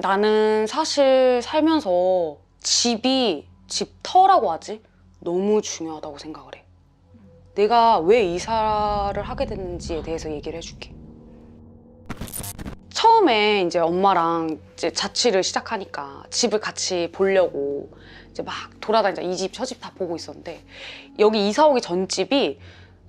나는 사실 살면서 집이 집터라고 하지 너무 중요하다고 생각을 해. 내가 왜 이사를 하게 됐는지에 대해서 얘기를 해줄게. 처음에 이제 엄마랑 이제 자취를 시작하니까 집을 같이 보려고 이제 막 돌아다니자 이 집 저 집 다 보고 있었는데 여기 이사 오기 전 집이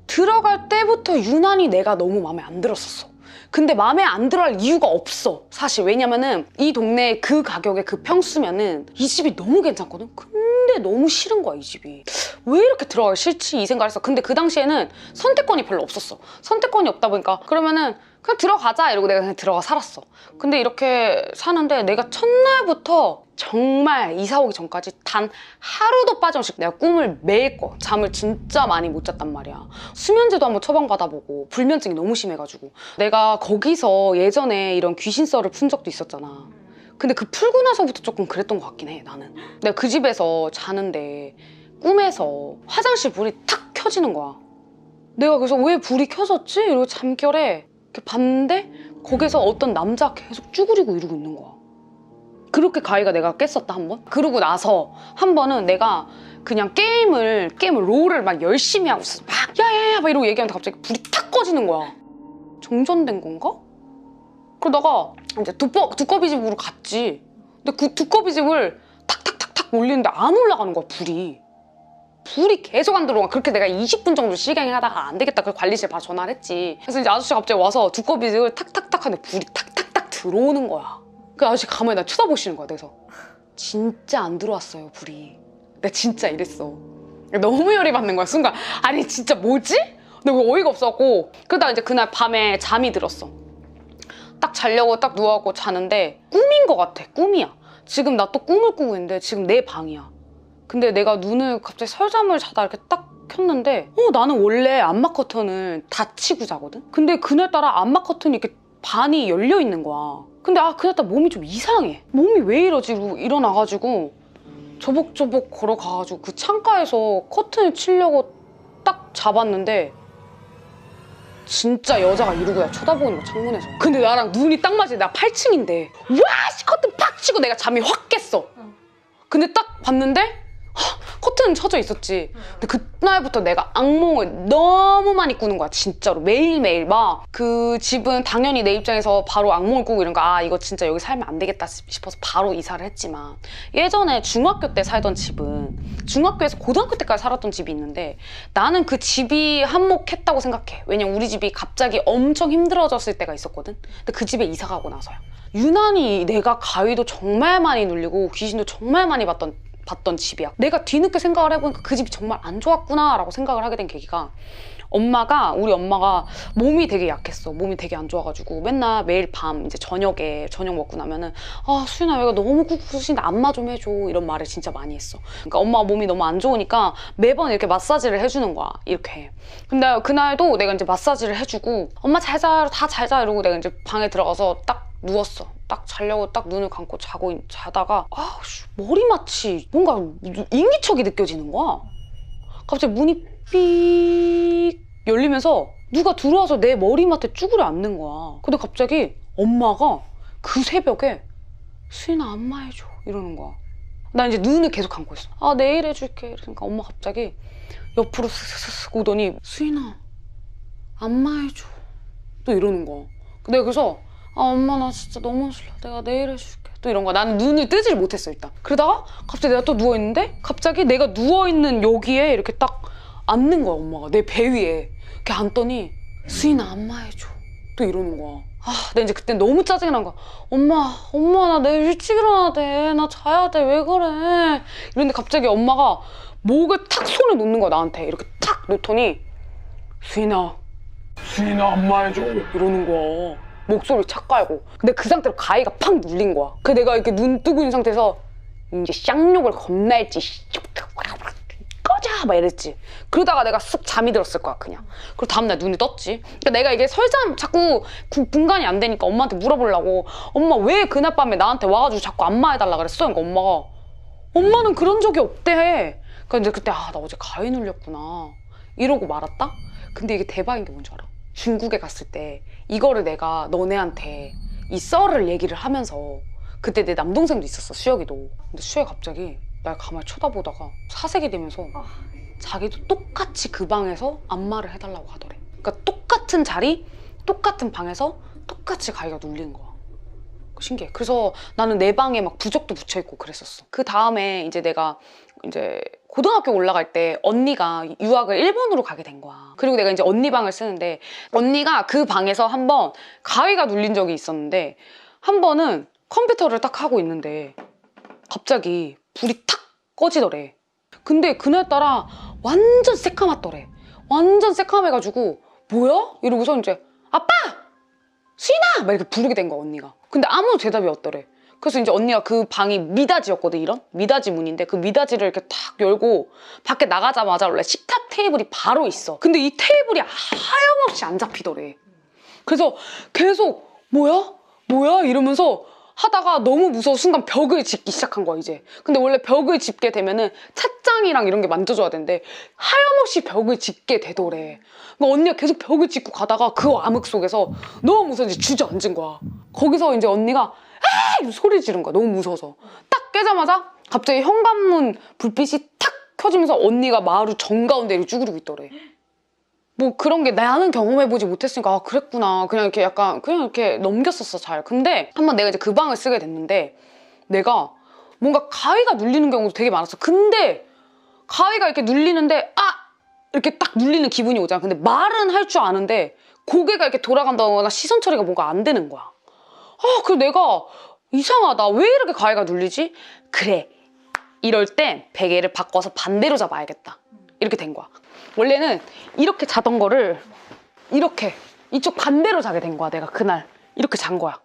들어갈 때부터 유난히 내가 너무 마음에 안 들었었어. 근데 마음에 안 들어 할 이유가 없어. 사실 왜냐면은 이 동네 그 가격에 그 평수면은 이 집이 너무 괜찮거든. 근데 너무 싫은 거야 이 집이. 왜 이렇게 들어가기 싫지 이 생각을 했어. 근데 그 당시에는 선택권이 별로 없었어. 선택권이 없다 보니까 그러면은 그냥 들어가자 이러고 내가 그냥 들어가 살았어. 근데 이렇게 사는데 내가 첫날부터 정말 이사 오기 전까지 단 하루도 빠짐없이 내가 꿈을 매일 꿔. 잠을 진짜 많이 못 잤단 말이야. 수면제도 한번 처방받아보고 불면증이 너무 심해가지고 내가 거기서 예전에 이런 귀신 썰을 푼 적도 있었잖아. 근데 그 풀고 나서부터 조금 그랬던 것 같긴 해 나는. 내가 그 집에서 자는데 꿈에서 화장실 불이 탁 켜지는 거야. 내가 그래서 왜 불이 켜졌지? 이러고 잠결에 이렇게 봤는데 거기서 어떤 남자 계속 쭈그리고 이러고 있는 거야. 그렇게 가위가 내가 깼었다 한 번. 그러고 나서 한 번은 내가 그냥 게임을 게임을 롤을 막 열심히 하고 있어. 막 야야야 막 이러고 얘기하는데 갑자기 불이 탁 꺼지는 거야. 정전된 건가? 그러다가 이제 두꺼, 두꺼비 집으로 갔지. 근데 그 두꺼비 집을 탁탁탁탁 올리는데 안 올라가는 거야 불이. 불이 계속 안 들어와. 그렇게 내가 20분 정도 실갱하다가 안 되겠다. 그 관리실 바로 전화를 했지. 그래서 이제 아저씨가 갑자기 와서 두꺼비 집을 탁탁탁 하는데 불이 탁탁탁 들어오는 거야. 그 아저씨 가만히 나 쳐다보시는 거야. 그래서 진짜 안 들어왔어요 불이. 내가 진짜 이랬어. 너무 열이 받는 거야 순간. 아니 진짜 뭐지? 내가 어이가 없었고 그러다가 이제 그날 밤에 잠이 들었어. 딱 자려고 딱 누워갖고 자는데 꿈인 것 같아. 꿈이야. 지금 나 또 꿈을 꾸고 있는데 지금 내 방이야. 근데 내가 눈을 갑자기 설잠을 자다 이렇게 딱 켰는데 어 나는 원래 암막 커튼을 닫히고 자거든. 근데 그날따라 암막 커튼이 이렇게 반이 열려 있는 거야. 근데 아 그날따라 몸이 좀 이상해. 몸이 왜 이러지? 이러고 일어나가지고 저벅저벅 걸어가가지고 그 창가에서 커튼을 치려고 딱 잡았는데 진짜 여자가 이러고 나 쳐다보고 있는 거 창문에서. 근데 나랑 눈이 딱 맞지 나 8층인데. 와씨 커튼 팍 치고 내가 잠이 확 깼어. 근데 딱 봤는데 헉, 커튼 쳐져 있었지 근데 그날부터 내가 악몽을 너무 많이 꾸는 거야 진짜로 매일매일 막 그 집은 당연히 내 입장에서 바로 악몽을 꾸고 이런 거 아 이거 진짜 여기 살면 안 되겠다 싶어서 바로 이사를 했지만 예전에 중학교 때 살던 집은 중학교에서 고등학교 때까지 살았던 집이 있는데 나는 그 집이 한몫했다고 생각해. 왜냐면 우리 집이 갑자기 엄청 힘들어졌을 때가 있었거든. 근데 그 집에 이사 가고 나서야. 유난히 내가 가위도 정말 많이 눌리고 귀신도 정말 많이 봤던 봤던 집이야. 내가 뒤늦게 생각을 해보니까 그 집이 정말 안 좋았구나라고 생각을 하게 된 계기가 엄마가 우리 엄마가 몸이 되게 약했어. 몸이 되게 안 좋아가지고 맨날 매일 밤 이제 저녁에 저녁 먹고 나면은 아 수인아 여기가 너무 쿡쿡신데 안마 좀 해줘 이런 말을 진짜 많이 했어. 그러니까 엄마가 몸이 너무 안 좋으니까 매번 이렇게 마사지를 해주는 거야. 이렇게. 근데 그날도 내가 이제 마사지를 해주고 엄마 잘자 다 잘 자 이러고 내가 이제 방에 들어가서 딱 누웠어. 딱 자려고 딱 눈을 감고 자고 있- 자다가 아 씨, 머리맡이 뭔가 인기척이 느껴지는 거야. 갑자기 문이 삑 열리면서 누가 들어와서 내 머리맡에 쭈그려 앉는 거야. 근데 갑자기 엄마가 그 새벽에 수인아 안마해줘 이러는 거야. 나 이제 눈을 계속 감고 있어. 아 내일 해줄게. 그러니까 엄마 갑자기 옆으로 슥슥슥 오더니 수인아 안마해줘 또 이러는 거야. 내가 그래서 아 엄마 나 진짜 너무 싫어. 내가 내일 해줄게. 또 이런 거야. 나는 눈을 뜨질 못했어 일단. 그러다가 갑자기 내가 또 누워 있는데 갑자기 내가 누워 있는 여기에 이렇게 딱 앉는 거야 엄마가 내 배 위에. 이렇게 앉더니 수인아 안마해줘. 또 이러는 거야. 아, 나 이제 그때 너무 짜증이 난 거야. 엄마, 엄마, 나 내일 일찍 일어나야 돼. 나 자야 돼. 왜 그래? 이런데 갑자기 엄마가 목에 탁 손을 놓는 거야, 나한테. 이렇게 탁 놓더니, 수인아, 수인아 안마해줘 이러는 거야. 목소리 착 깔고. 근데 그 상태로 가위가 팍 눌린 거야. 그 내가 이렇게 눈 뜨고 있는 상태에서 이제 쌍욕을 겁나 했지. 꺼져! 막 이랬지. 그러다가 내가 쑥 잠이 들었을 거야, 그냥. 그리고 다음날 눈이 떴지. 그러니까 내가 이게 설잠 자꾸 구- 분간이 안 되니까 엄마한테 물어보려고 엄마 왜 그날 밤에 나한테 와가지고 자꾸 안마해달라 그랬어? 그러니까 엄마가 엄마는 그런 적이 없대. 그러니까 이제 그때 아, 나 어제 가위 눌렸구나. 이러고 말았다? 근데 이게 대박인 게 뭔지 알아? 중국에 갔을 때 이거를 내가 너네한테 이 썰을 얘기를 하면서 그때 내 남동생도 있었어 수혁이도. 근데 수혁이 갑자기 날 가만히 쳐다보다가 사색이 되면서 자기도 똑같이 그 방에서 안마를 해달라고 하더래. 그러니까 똑같은 자리 똑같은 방에서 똑같이 가위가 눌리는 거야. 신기해. 그래서 나는 내 방에 막 부적도 붙여있고 그랬었어. 그 다음에 이제 내가 이제 고등학교 올라갈 때 언니가 유학을 일본으로 가게 된 거야 그리고 내가 이제 언니 방을 쓰는데 언니가 그 방에서 한번 가위가 눌린 적이 있었는데 한 번은 컴퓨터를 딱 하고 있는데 갑자기 불이 탁 꺼지더래. 근데 그날따라 완전 새까맣더래. 완전 새까매가지고 뭐야? 이러고서 이제 아빠! 수인아! 막 이렇게 부르게 된 거야 언니가. 근데 아무 대답이 없더래. 그래서 이제 언니가 그 방이 미닫이였거든 이런 미닫이 문인데 그 미닫이를 이렇게 탁 열고 밖에 나가자마자 원래 식탁 테이블이 바로 있어. 근데 이 테이블이 하염없이 안 잡히더래. 그래서 계속 뭐야? 뭐야? 이러면서 하다가 너무 무서워 순간 벽을 짚기 시작한 거야 이제. 근데 원래 벽을 짚게 되면은 찻장이랑 이런 게 만져줘야 되는데 하염없이 벽을 짚게 되더래. 그러니까 언니가 계속 벽을 짚고 가다가 그 암흑 속에서 너무 무서워서 이제 주저앉은 거야. 거기서 이제 언니가 아! 소리 지른 거야. 너무 무서워서. 딱 깨자마자 갑자기 현관문 불빛이 탁 켜지면서 언니가 마루 정가운데를 쭈그리고 있더래. 뭐 그런 게 나는 경험해보지 못했으니까 아 그랬구나. 그냥 이렇게 약간 그냥 이렇게 넘겼었어 잘. 근데 한번 내가 이제 그 방을 쓰게 됐는데 내가 뭔가 가위가 눌리는 경우도 되게 많았어. 근데 가위가 이렇게 눌리는데 아! 이렇게 딱 눌리는 기분이 오잖아. 근데 말은 할 줄 아는데 고개가 이렇게 돌아간다거나 시선 처리가 뭔가 안 되는 거야 아 그래서 내가 이상하다. 왜 이렇게 가위가 눌리지? 그래 이럴 땐 베개를 바꿔서 반대로 잡아야겠다. 이렇게 된 거야. 원래는 이렇게 자던 거를 이렇게 이쪽 반대로 자게 된 거야 내가 그날. 이렇게 잔 거야.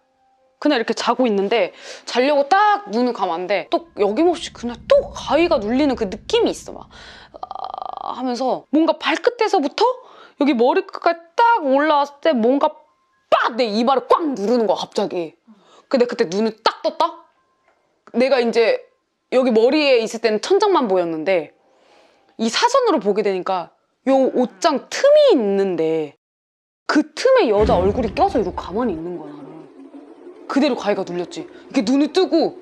그날 이렇게 자고 있는데 자려고 딱 눈을 감았는데 또 여김없이 그날 또 가위가 눌리는 그 느낌이 있어 막. 아, 하면서 뭔가 발끝에서부터 여기 머리끝까지 딱 올라왔을 때 뭔가 빡! 내 이마를 꽉 누르는 거야 갑자기. 근데 그때 눈을 딱 떴다? 내가 이제 여기 머리에 있을 때는 천장만 보였는데 이 사선으로 보게 되니까 요 옷장 틈이 있는데 그 틈에 여자 얼굴이 껴서 이러고 가만히 있는 거야 나는. 그대로 가위가 눌렸지. 이렇게 눈을 뜨고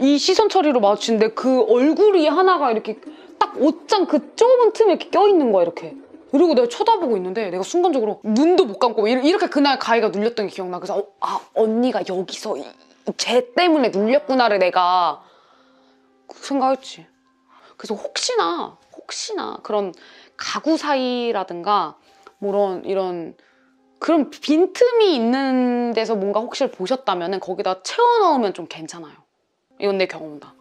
이 시선 처리로 마주치는데 그 얼굴이 하나가 이렇게 딱 옷장 그 좁은 틈에 이렇게 껴있는 거야 이렇게 이러고 내가 쳐다보고 있는데 내가 순간적으로 눈도 못 감고 이렇게 그날 가위가 눌렸던 게 기억나 그래서 어, 아 언니가 여기서 이- 쟤 때문에 눌렸구나를 내가 그 생각했지 그래서 혹시나 혹시나 그런 가구 사이라든가 뭐런 이런 그런 빈틈이 있는 데서 뭔가 혹시 보셨다면 거기다 채워 넣으면 좀 괜찮아요. 이건 내 경험이다.